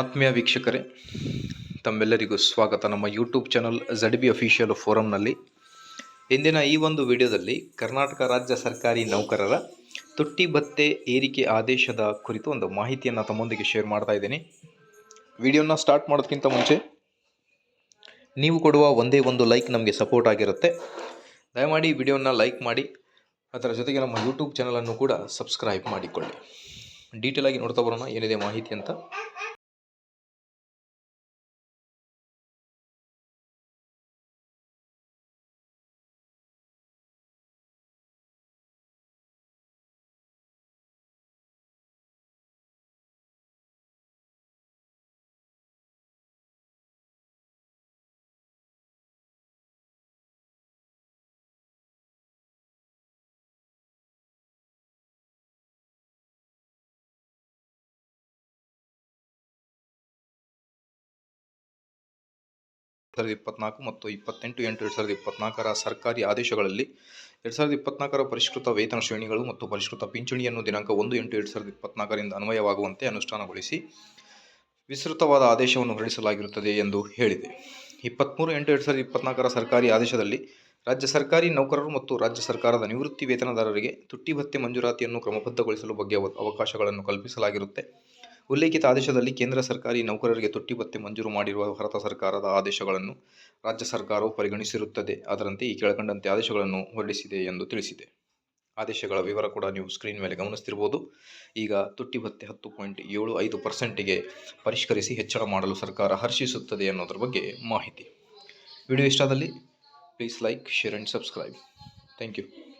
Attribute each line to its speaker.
Speaker 1: ಆತ್ಮೀಯ ವೀಕ್ಷಕರೇ, ತಮ್ಮೆಲ್ಲರಿಗೂ ಸ್ವಾಗತ. ನಮ್ಮ YouTube channel Z B official ಫೋರಂನಲ್ಲಿ ಇಂದಿನ ಈ ಒಂದು ವಿಡಿಯೋದಲ್ಲಿ ಕರ್ನಾಟಕ ರಾಜ್ಯ ಸರ್ಕಾರಿ ನೌಕರರ ತುಟ್ಟಿ ಭತ್ತೆ ಏರಿಕೆ ಆದೇಶದ ಕುರಿತು ಒಂದು ಮಾಹಿತಿಯನ್ನು ತಮ್ಮೊಂದಿಗೆ ಶೇರ್ ಮಾಡ್ತಾ ಇದ್ದೀನಿ. ವಿಡಿಯೋನ ಸ್ಟಾರ್ಟ್ ಮಾಡೋದಕ್ಕಿಂತ ಮುಂಚೆ ನೀವು ಕೊಡುವ ಒಂದೇ ಒಂದು ಲೈಕ್ ನಮಗೆ ಸಪೋರ್ಟ್ ಆಗಿರುತ್ತೆ. ದಯಮಾಡಿ ವಿಡಿಯೋನ ಲೈಕ್ ಮಾಡಿ, ಅದರ ಜೊತೆಗೆ ನಮ್ಮ ಯೂಟ್ಯೂಬ್ ಚಾನಲನ್ನು ಕೂಡ ಸಬ್ಸ್ಕ್ರೈಬ್ ಮಾಡಿಕೊಳ್ಳಿ. ಡೀಟೇಲಾಗಿ ನೋಡ್ತಾ ಬರೋಣ, ಏನಿದೆ ಮಾಹಿತಿ ಅಂತ. ಸಾವಿರದ ಇಪ್ಪತ್ನಾಲ್ಕು ಮತ್ತು ಇಪ್ಪತ್ತೆಂಟು ಎಂಟು ಎರಡು ಸಾವಿರದ ಇಪ್ಪತ್ನಾಲ್ಕರ ಸರ್ಕಾರಿ ಆದೇಶಗಳಲ್ಲಿ ಎರಡು ಸಾವಿರದ ಇಪ್ಪತ್ನಾಲ್ಕರ ಪರಿಷ್ಕೃತ ವೇತನ ಶ್ರೇಣಿಗಳು ಮತ್ತು ಪರಿಷ್ಕೃತ ಪಿಂಚಣಿಯನ್ನು ದಿನಾಂಕ ಒಂದು ಎಂಟು ಎರಡು ಸಾವಿರದ ಇಪ್ಪತ್ನಾಲ್ಕರಿಂದ ಅನ್ವಯವಾಗುವಂತೆ ಅನುಷ್ಠಾನಗೊಳಿಸಿ ವಿಸ್ತೃತವಾದ ಆದೇಶವನ್ನು ಹೊರಡಿಸಲಾಗಿರುತ್ತದೆ ಎಂದು ಹೇಳಿದೆ. ಇಪ್ಪತ್ತ್ಮೂರು ಎಂಟು ಎರಡು ಸಾವಿರದ ಇಪ್ಪತ್ನಾಲ್ಕರ ಸರ್ಕಾರಿ ಆದೇಶದಲ್ಲಿ ರಾಜ್ಯ ಸರ್ಕಾರಿ ನೌಕರರು ಮತ್ತು ರಾಜ್ಯ ಸರ್ಕಾರದ ನಿವೃತ್ತಿ ವೇತನದಾರರಿಗೆ ತುಟ್ಟಿ ಭತ್ಯೆ ಮಂಜೂರಾತಿಯನ್ನು ಕ್ರಮಬದ್ಧಗೊಳಿಸಲು ಬಗ್ಗೆ ಅವ- ಅವಕಾಶಗಳನ್ನು ಕಲ್ಪಿಸಲಾಗಿರುತ್ತೆ. ಉಲ್ಲೇಖಿತ ಆದೇಶದಲ್ಲಿ ಕೇಂದ್ರ ಸರ್ಕಾರಿ ನೌಕರರಿಗೆ ತುಟ್ಟಿ ಭತ್ಯೆ ಮಂಜೂರು ಮಾಡಿರುವ ಭಾರತ ಸರ್ಕಾರದ ಆದೇಶಗಳನ್ನು ರಾಜ್ಯ ಸರ್ಕಾರವು ಪರಿಗಣಿಸಿರುತ್ತದೆ. ಅದರಂತೆ ಈ ಕೆಳಕಂಡಂತೆ ಆದೇಶಗಳನ್ನು ಹೊರಡಿಸಿದೆ ಎಂದು ತಿಳಿಸಿದೆ. ಆದೇಶಗಳ ವಿವರ ಕೂಡ ನೀವು ಸ್ಕ್ರೀನ್ ಮೇಲೆ ಗಮನಿಸ್ತಿರ್ಬೋದು. ಈಗ ತುಟ್ಟಿ ಭತ್ತೆ ಹತ್ತು ಪಾಯಿಂಟ್ ಏಳು ಐದು ಪರ್ಸೆಂಟಿಗೆ ಪರಿಷ್ಕರಿಸಿ ಹೆಚ್ಚಳ ಮಾಡಲು ಸರ್ಕಾರ ಹರ್ಷಿಸುತ್ತದೆ ಅನ್ನೋದ್ರ ಬಗ್ಗೆ ಮಾಹಿತಿ. Video ಇಷ್ಟದಲ್ಲಿ please like, share and subscribe. Thank you.